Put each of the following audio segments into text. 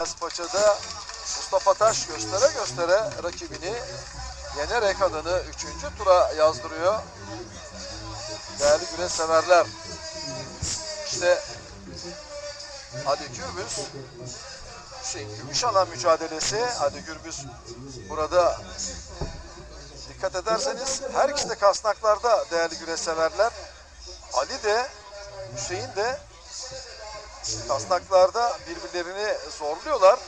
Paça'da Mustafa Taş göstere göstere rakibini yenerek adını 3. tura yazdırıyor. Değerli güreş severler. İşte Ali Gürbüz şey, gümüş alan mücadelesi Ali Gürbüz burada dikkat ederseniz her ikisi de kasnaklarda değerli güreş severler. Ali de Hüseyin de kasnaklarda birbirlerini zorluyorlar.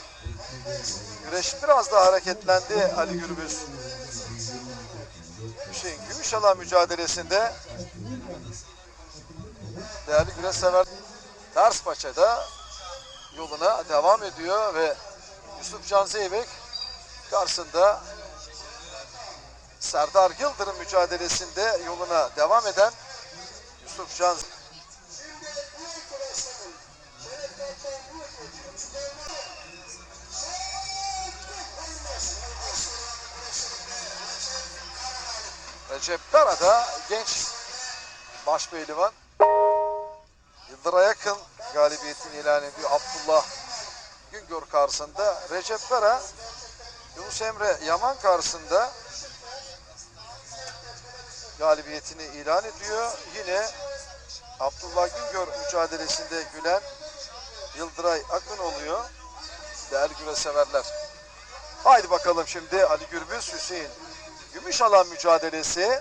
Güreş biraz daha hareketlendi Ali Gürbüz. Hüseyin Gümüşalan mücadelesinde değerli güreş sever ters paçada yoluna devam ediyor ve Yusuf Can Zeybek karşısında Serdar Yıldırım mücadelesinde yoluna devam eden Yusuf Can Recep Dara'da genç başpehlivan Yıldıra yakın galibiyetini ilan ediyor Abdullah Güngör karşısında. Recep Dara Yunus Emre Yaman karşısında galibiyetini ilan ediyor. Yine Abdullah Güngör mücadelesinde gülen Yıldıray Akın oluyor. Değerli güreş severler. Haydi bakalım şimdi Ali Gürbüz Hüseyin Gümüşalan mücadelesi.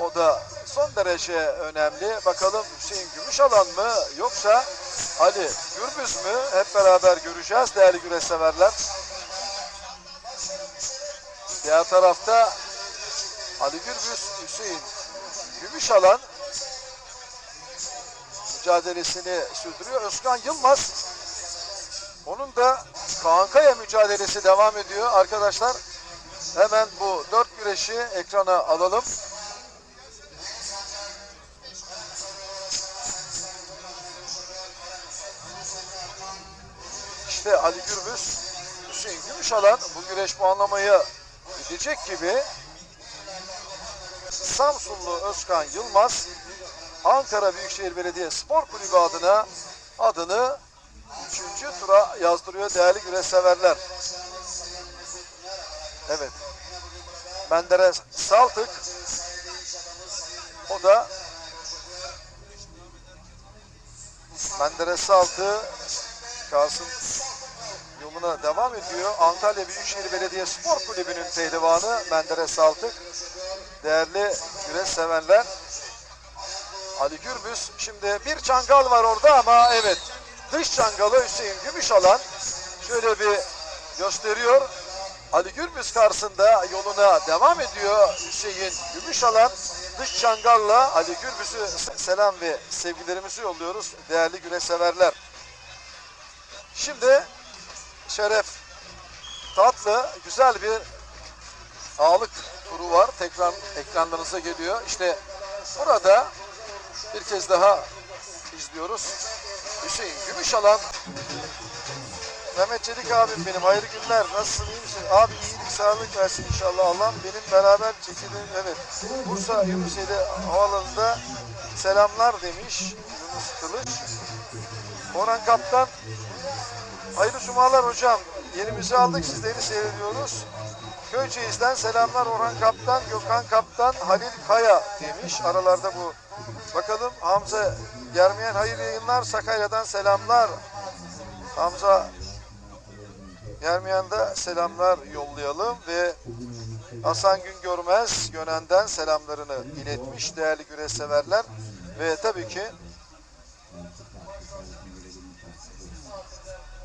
O da son derece önemli. Bakalım Hüseyin Gümüşalan mı yoksa Ali Gürbüz mü? Hep beraber göreceğiz değerli güreş severler. Diğer tarafta Ali Gürbüz, Hüseyin Gümüşalan mücadelesini sürdürüyor. Özkan Yılmaz onun da Kaan Kaya mücadelesi devam ediyor. Arkadaşlar hemen bu dört güreşi ekrana alalım. İşte Ali Gürbüz, Hüseyin Gümüşalan bu güreş puanlamayı gidecek gibi. Samsunlu Özkan Yılmaz Ankara Büyükşehir Belediye Spor Kulübü adına adını 3. tura yazdırıyor değerli güreş severler. Evet. Menderes Saltık o da Menderes Saltık Kasım yoluna devam ediyor. Antalya Büyükşehir Belediye Spor Kulübü'nün pehlivanı Menderes Saltık. Değerli güreş sevenler Ali Gürbüz. Şimdi bir çangal var orada ama evet dış çangalı Hüseyin Gümüşalan şöyle bir gösteriyor. Ali Gürbüz karşısında yoluna devam ediyor Hüseyin Gümüşalan. Dış çangalla Ali Gürbüz'ü selam ve sevgilerimizi yolluyoruz değerli güreş severler. Şimdi Şeref Tatlı güzel bir ağlık turu var. Tekrar ekranlarınıza geliyor. İşte burada bir kez daha izliyoruz. Hüseyin Gümüşalan. Mehmet Çelik abim benim. Hayırlı günler. Nasılsın? iyi misin? Abi iyilik, sağlık versin inşallah. Allah'ım benim beraber çekilen evet. Bursa Yunuseli Havaalanı'nda selamlar demiş Yunus Kılıç. Orhan Kaptan Hayırlı cumalar hocam. Yerimizi aldık sizleri seyrediyoruz. Köyceğiz'den selamlar Orhan Kaptan, Gökhan Kaptan, Halil Kaya demiş. Aralarda bu. Bakalım Hamza Germeyen hayırlı yayınlar. Sakarya'dan selamlar. Hamza Germeyen'de selamlar yollayalım ve Hasan Güngörmez Gönen'den selamlarını iletmiş değerli güreş severler. Ve tabii ki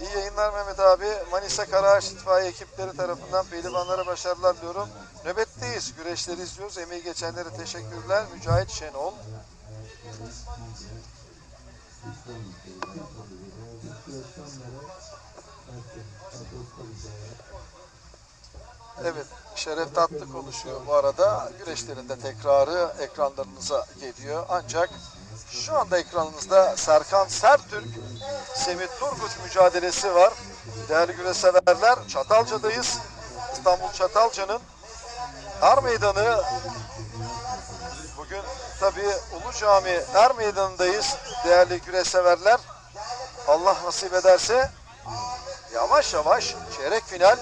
İyi yayınlar Mehmet abi. Manisa Karaağaç İtfaiye ekipleri tarafından pehlivanlara başarılar diyorum. Nöbetteyiz. Güreşleri izliyoruz. Emeği geçenlere teşekkürler. Mücahit Şenol. Evet, Şeref Tatlı konuşuyor bu arada. Güreşlerin de tekrarı ekranlarınıza geliyor. Ancak şu anda ekranınızda Serkan Sertürk, Semih Turgut mücadelesi var. Değerli güreş severler, Çatalca'dayız. İstanbul Çatalca'nın Er Meydanı bugün tabii Ulu Cami Er Meydanı'ndayız değerli güreş severler. Allah nasip ederse yavaş yavaş çeyrek final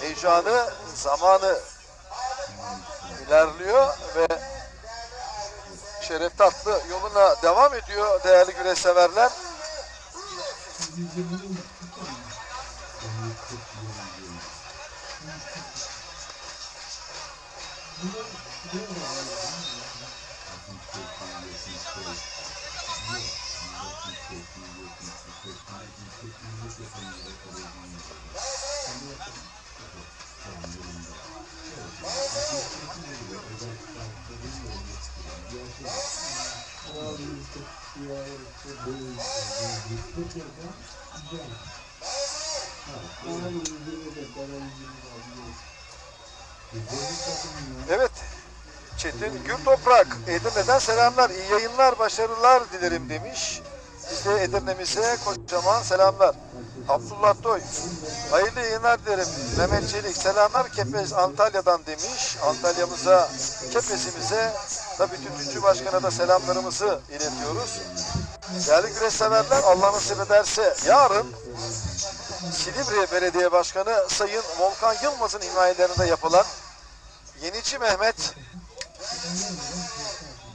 heyecanı, zamanı ilerliyor ve Şeref Tatlı yoluna devam ediyor değerli güreş severler. Evet. Çetin Gür Toprak Edirne'den selamlar. iyi yayınlar, başarılar dilerim demiş. Biz de Edirne'mize kocaman selamlar. Abdullah Toy. Hayırlı yayınlar dilerim. Mehmet Çelik selamlar Kepez Antalya'dan demiş. Antalya'mıza, Kepez'imize tabii Tütüncü Başkan'a da selamlarımızı iletiyoruz. Değerli güreş severler Allah nasip ederse yarın Silivri Belediye Başkanı Sayın Volkan Yılmaz'ın himayelerinde yapılan Yenici Mehmet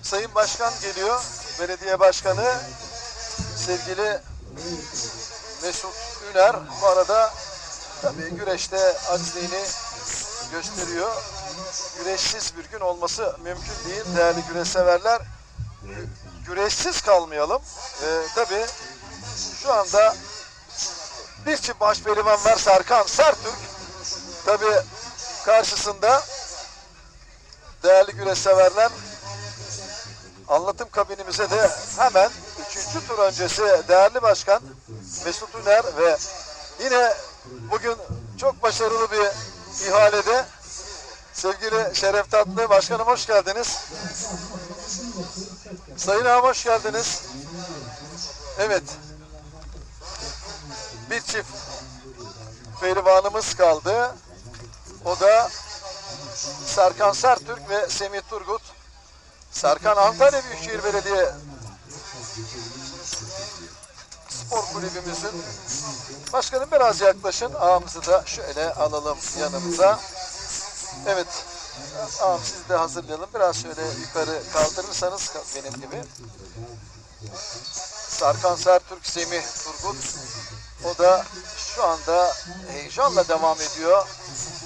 Sayın Başkan geliyor. Belediye Başkanı sevgili Mesut Üner bu arada tabii güreşte acizliğini gösteriyor. Güreşsiz bir gün olması mümkün değil değerli güreş severler. Gü- Güreşsiz kalmayalım. Ee, tabii şu anda bir çift baş pehlivan var Serkan Sertürk. Tabii karşısında değerli güreş severler anlatım kabinimize de hemen 3. tur öncesi değerli başkan Mesut Üner ve yine bugün çok başarılı bir ihalede sevgili Şeref Tatlı başkanım hoş geldiniz. Sayın ağam hoş geldiniz. Evet. Bir çift pehlivanımız kaldı. O da Serkan Sertürk ve Semih Turgut. Serkan Antalya Büyükşehir Belediye Spor Kulübümüzün başkanım biraz yaklaşın. Ağamızı da şöyle alalım yanımıza. Evet. Ağam siz de hazırlayalım. Biraz şöyle yukarı kaldırırsanız benim gibi. Serkan Sertürk, Semih Turgut. O da şu anda heyecanla devam ediyor.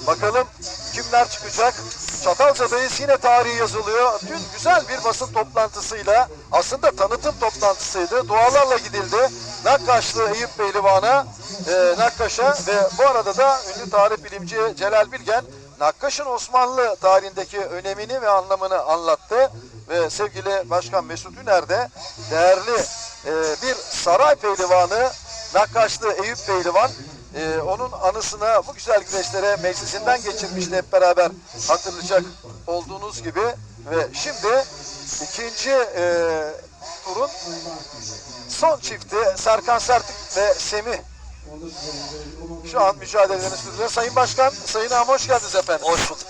Bakalım kimler çıkacak? Çatalca'dayız yine tarihi yazılıyor. Dün güzel bir basın toplantısıyla aslında tanıtım toplantısıydı. Dualarla gidildi. Nakkaşlı Eyüp Pehlivan'a, e, Nakkaş'a ve bu arada da ünlü tarih bilimci Celal Bilgen Nakkaş'ın Osmanlı tarihindeki önemini ve anlamını anlattı. Ve sevgili Başkan Mesut Üner de değerli e, bir saray pehlivanı Nakkaşlı Eyüp Pehlivan e, onun anısına bu güzel güreşlere meclisinden geçirmişti hep beraber hatırlayacak olduğunuz gibi ve şimdi ikinci e, turun son çifti Serkan Sertik ve Semih şu an mücadelelerini sürdürüyor. Sayın Başkan, Sayın Ağam hoş geldiniz efendim. Hoş bulduk.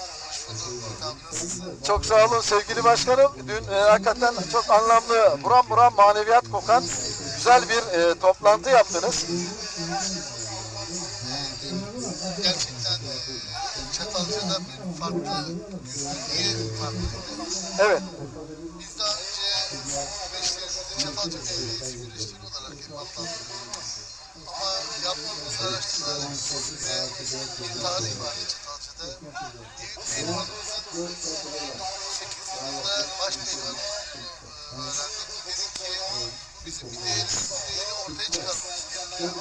Çok sağ olun sevgili başkanım. Dün e, hakikaten çok anlamlı, buram buram maneviyat kokan güzel bir e, toplantı yaptınız. gerçekten e, Çatalca'da bir farklı yüzlülüğü farklıydı. Evet, Biz daha önce güreşlerimizde Çatalca tarih vardı Çatalca'da. Eyüp Pehlivanımızın 1908 yılında baş e, öğrendik. Dedik ki bizim bir değeri, değeri ortaya çıkarmamız gerekiyor.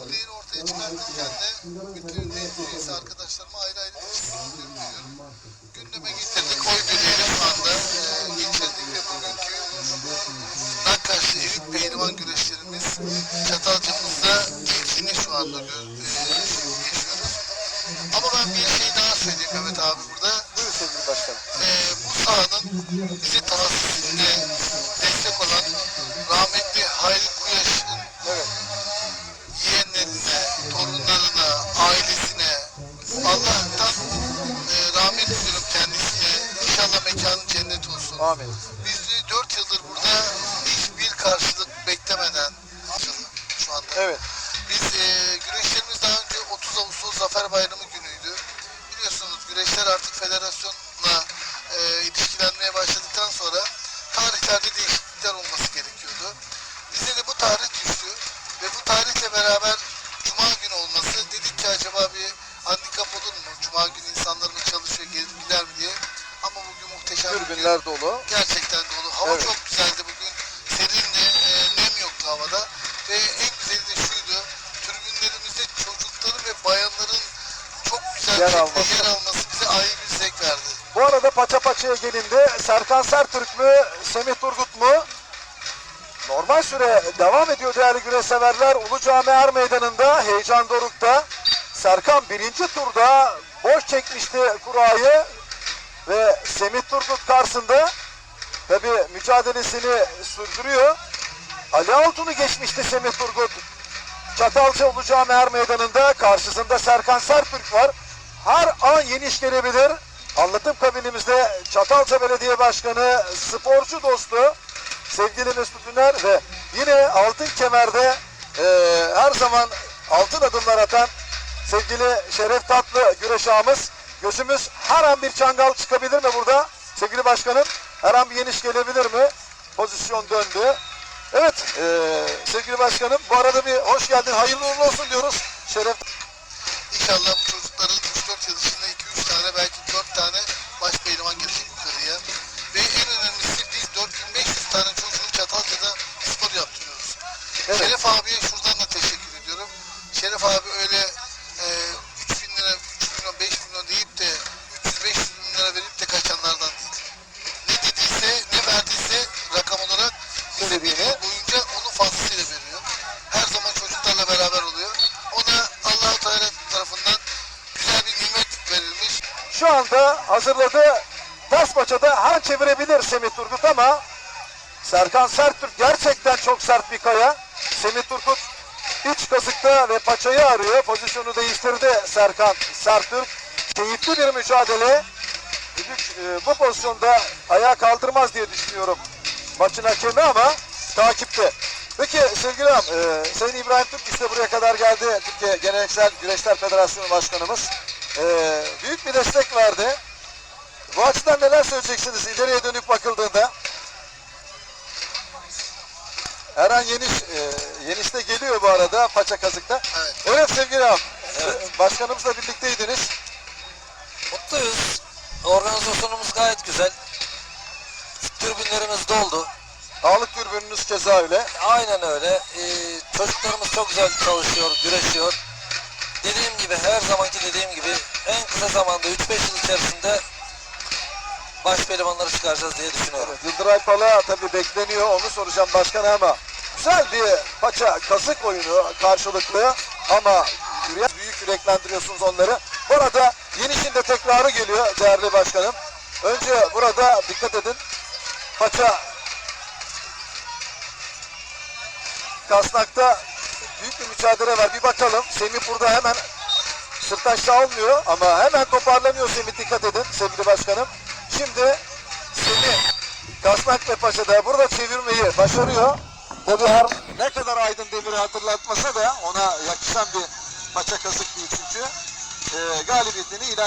Bu değeri ortaya çıkartırken de bütün meclis arkadaşlarıma ayrı ayrı teşekkür ediyorum. Gündeme getirdik. Oy birliğiyle şu anda e, geçirdik ve bugünkü Nakkaşlı Eyüp Pehlivan güreşlerimiz Çatalca'mızda ilkini şu anda gö- bize tahsisinde destek olan rahmetli Hayri Kuyaş'ın Evet, yeğenlerine, torunlarına, ailesine Allah'tan e, rahmet diliyorum kendisine. İnşallah mekanı cennet olsun. amin. Biz de 4 yıldır burada hiçbir karşılık beklemeden şu Evet. Muhteşem bir gün. Türbünler dolu. Gerçekten dolu. Hava Evet. çok güzeldi bugün. Serindi, e, nem yoktu havada. Ve en güzeli de şuydu. Tribünlerimizde çocukların ve bayanların çok güzel Yer alması. yer alması bize ayrı bir zevk verdi. Bu arada paça paçaya gelindi. Serkan Sertürk mü, Semih Turgut mu? Normal süre devam ediyor değerli güreş severler. Ulu Cami Er Meydanı'nda, heyecan dorukta. Serkan birinci turda boş çekmişti kurayı ve Semih Turgut karşısında tabi mücadelesini sürdürüyor. Ali Altun'u geçmişti Semih Turgut. Çatalca Ulu Cami Er Meydanı'nda karşısında Serkan Sertürk var. Her an yeniş gelebilir. Anlatım kabinimizde Çatalca Belediye Başkanı, sporcu dostu sevgili Mesut Üner ve yine altın kemerde eee, her zaman altın adımlar atan sevgili Şeref Tatlı güreş ağamız. Gözümüz her an bir çangal çıkabilir mi burada sevgili başkanım? Her an bir yeniş gelebilir mi? Pozisyon döndü. Evet eee, sevgili başkanım bu arada bir hoş geldin hayırlı uğurlu olsun diyoruz. Şeref İnşallah bu hazırladı. Ters paçada her çevirebilir Semih Turgut ama Serkan Sertürk gerçekten çok sert bir kaya. Semih Turgut iç kazıkta ve paçayı arıyor. Pozisyonu değiştirdi Serkan Sertürk. Keyifli bir mücadele. Düdük e, bu pozisyonda ayağa kaldırmaz diye düşünüyorum maçın hakemi ama takipte. Peki sevgili ağam, e, Sayın İbrahim Türk işte buraya kadar geldi. Türkiye Geleneksel Güreşler Federasyonu Başkanımız. E, büyük bir destek verdi. Bu açıdan neler söyleyeceksiniz ileriye dönük bakıldığında? Erhan Yeniş, e, Yeniş de geliyor bu arada paça kazıkta. Evet. Evet sevgili ağam, e, başkanımızla birlikteydiniz. Mutluyuz. Organizasyonumuz gayet güzel. Tribünlerimiz doldu. Sağlık türbününüz keza öyle. Aynen öyle. Ee, çocuklarımız çok güzel çalışıyor, güreşiyor. Dediğim gibi her zamanki dediğim gibi en kısa zamanda 3-5 yıl içerisinde baş pehlivanları çıkaracağız diye düşünüyorum. Yıldıray Pala tabii bekleniyor. Onu soracağım başkana ama güzel bir paça kazık oyunu karşılıklı ama büyük yüreklendiriyorsunuz onları. Bu arada Yeniş'in de tekrarı geliyor değerli başkanım. Önce burada dikkat edin. Paça Kasnak'ta büyük bir mücadele var. Bir bakalım. Semih burada hemen sırtaşta almıyor ama hemen toparlanıyor Semih dikkat edin sevgili başkanım. Şimdi Semih Kasnak Paşa'da burada çevirmeyi başarıyor. Tabii her ne kadar Aydın Demir'i hatırlatmasa da ona yakışan bir paça kazık değil çünkü. Ee, galibiyetini ilan